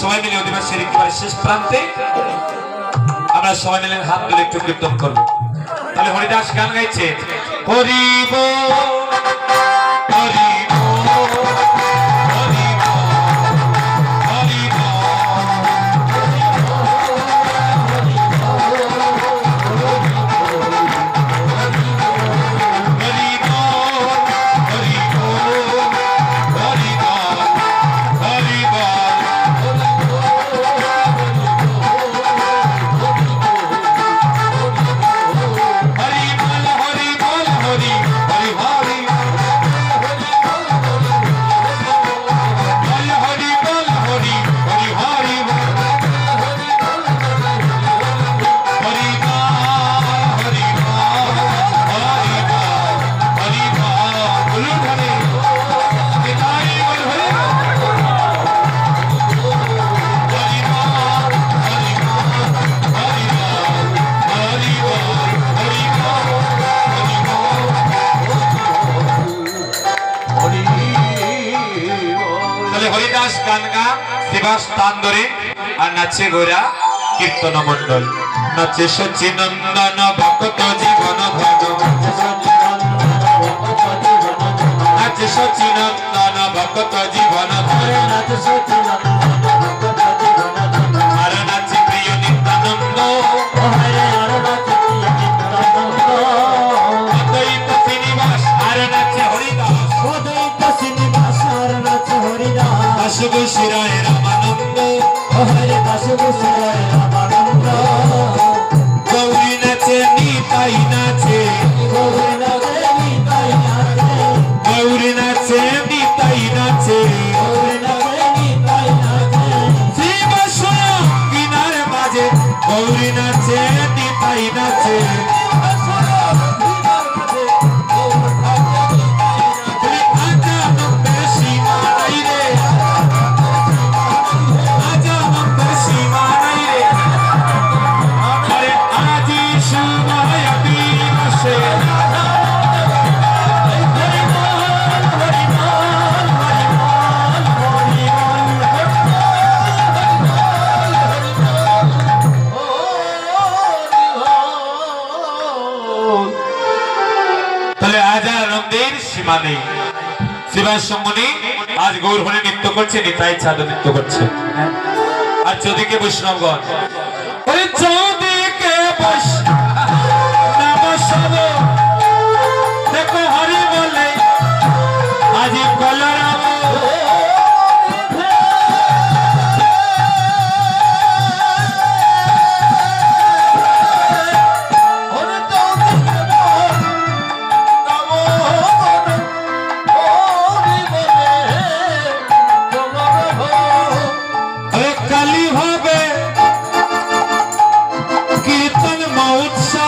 সবাই মিলে অধিবাসীর একেবারে শেষ প্রান্তে আমরা সবাই মিলে হাত ধরে একটু কীর্তন করব। তাহলে হরিদাস গান গাইছে হরিব হরিব তাহলে হরিদাস গান গা শিবাস তান ধরে, আর নাচে গোরা কীর্তন মন্ডল নাচে সচিনন্দন ভক্ত জীবন ধন নাচে সচিনন্দন ভক্ত জীবন ধন আর কাশবু শিরায় রামানন্দ। হরে কাশবু শিরায় তাহলে আজ আর আনন্দের সীমা নেই। শিবাস নেই আজ গৌর হলে নৃত্য করছে, নিতাই ছাদ নৃত্য করছে। আর চৌদিকে বৈষ্ণবগণ। যদি চৌদিকে বৈষ্ণব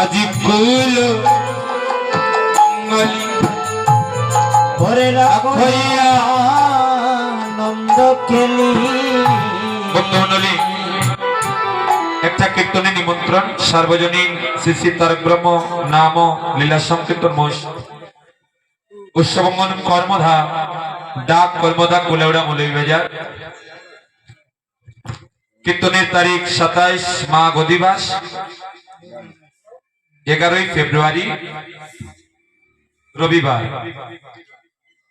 আজি ফুল মঙ্গলী রাখইয়া নন্দ কেলি বন্ধুমণ্ডলী একটা কীর্তনে নিমন্ত্রণ সার্বজনীন শ্রী শ্রী তারক ব্রহ্ম নাম লীলা সংকীর্তন মোষ। উৎসবঙ্গন কর্মধা ডাক কর্মধা কুলেউড়া মৌলভীবাজার কীর্তনের তারিখ সাতাইশ মাঘ অধিবাস। এগারোই ফেব্রুয়ারি, রবিবার।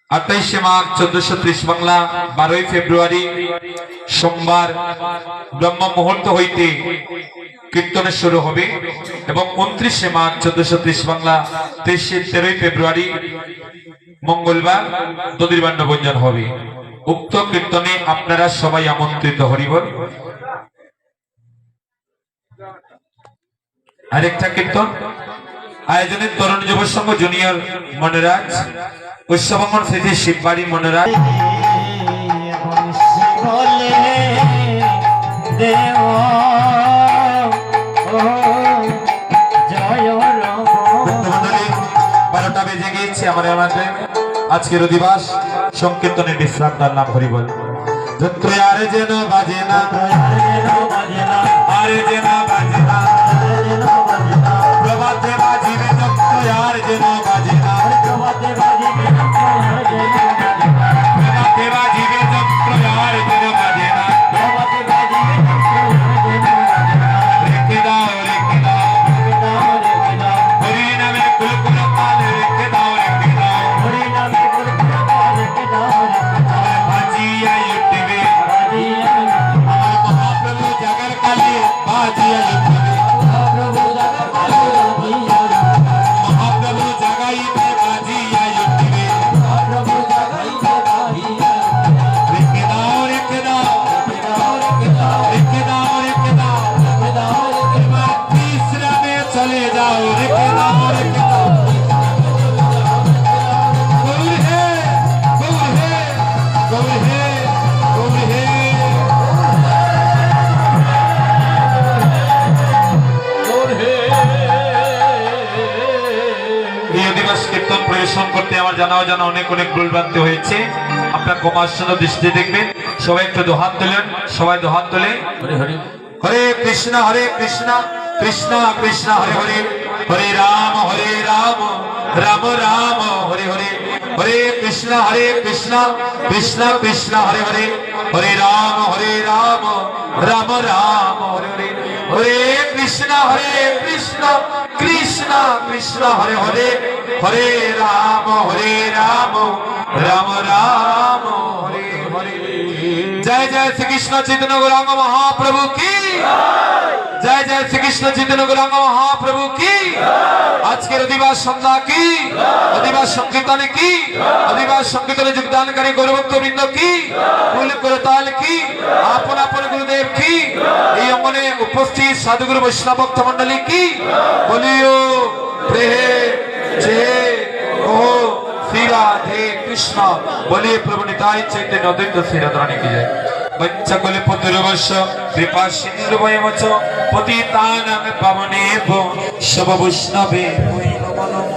আঠাইশে মাঘ, চোদ্দশো ত্রিশ বাংলা, বারোই ফেব্রুয়ারি, সোমবার। ব্রহ্ম মুহূর্ত হইতে কীর্তনে শুরু হবে এবং উনত্রিশে মাঘ, চোদ্দশো ত্রিশ বাংলা, তেইশে, তেরোই ফেব্রুয়ারি, মঙ্গলবার দদিরবান্ড ভঞ্জন হবে। উক্ত কীর্তনে আপনারা সবাই আমন্ত্রিত হরিবল। আরেকটা কীর্তন। আয়োজনের তরুণ যুব সংঘ জুনিয়র মনোরাজ, উৎসবঙ্গন স্মৃতি শিববাড়ি মনোরাজ। বারোটা বেজে গিয়েছে আমার আমাদের আজকের অধিবাস সংকীর্তনে বিশ্রাম তার নাম হরিবল। যত্র আর যেন বাজে না। আমার জানা অজানা অনেক অনেক ভুল ভ্রান্তি হয়েছে। আপনার কমার্শন দৃষ্টি দেখবেন। সবাই একটু দোহাত তোলেন। সবাই দোহাত তোলে। হরে কৃষ্ণ হরে কৃষ্ণ কৃষ্ণ কৃষ্ণ হরে হরে। হরে রাম হরে রাম রাম রাম হরে হরে। হরে কৃষ্ণ হরে কৃষ্ণ কৃষ্ণ কৃষ্ণ হরে হরে। হরে রাম হরে রাম রাম রাম হরে হরে। হরে কৃষ্ণ হরে কৃষ্ণ কৃষ্ণ কৃষ্ণ, হরে হরে হরে রাম হরে রাম রাম রাম, হরে হরে। জয় জয় শ্রীকৃষ্ণ চৈতন্য গৌরাঙ্গ মহাপ্রভু কি? জয় জয় শ্রীকৃষ্ণ চৈতন্য গৌরাঙ্গ মহাপ্রভু কি? আজকের অধিবাস সন্ধ্যা কি? অধিবাস সংকীর্তনে কি? অধিবাস সংকীর্তনে যোগদানকারী গৌরভক্ত বৃন্দ কি করতাল কি? আপন আপন গুরুদেব কি? এই অঙ্গনে উপস্থিত সাধুগুরু বৈষ্ণব ভক্ত মন্ডলী কি? বলিও, প্রেহে যে ও শ্রী কৃষ্ণ বলে প্রভু নিতাই চৈতন্য অদ্বৈত শ্রী রাধারানী কি যায় পঞ্চকলে পুত্রবর্ষ কৃপা সিন্ধু বয়মচ পতিতানাং পাবনে সব বৈষ্ণবে বৈ নমঃ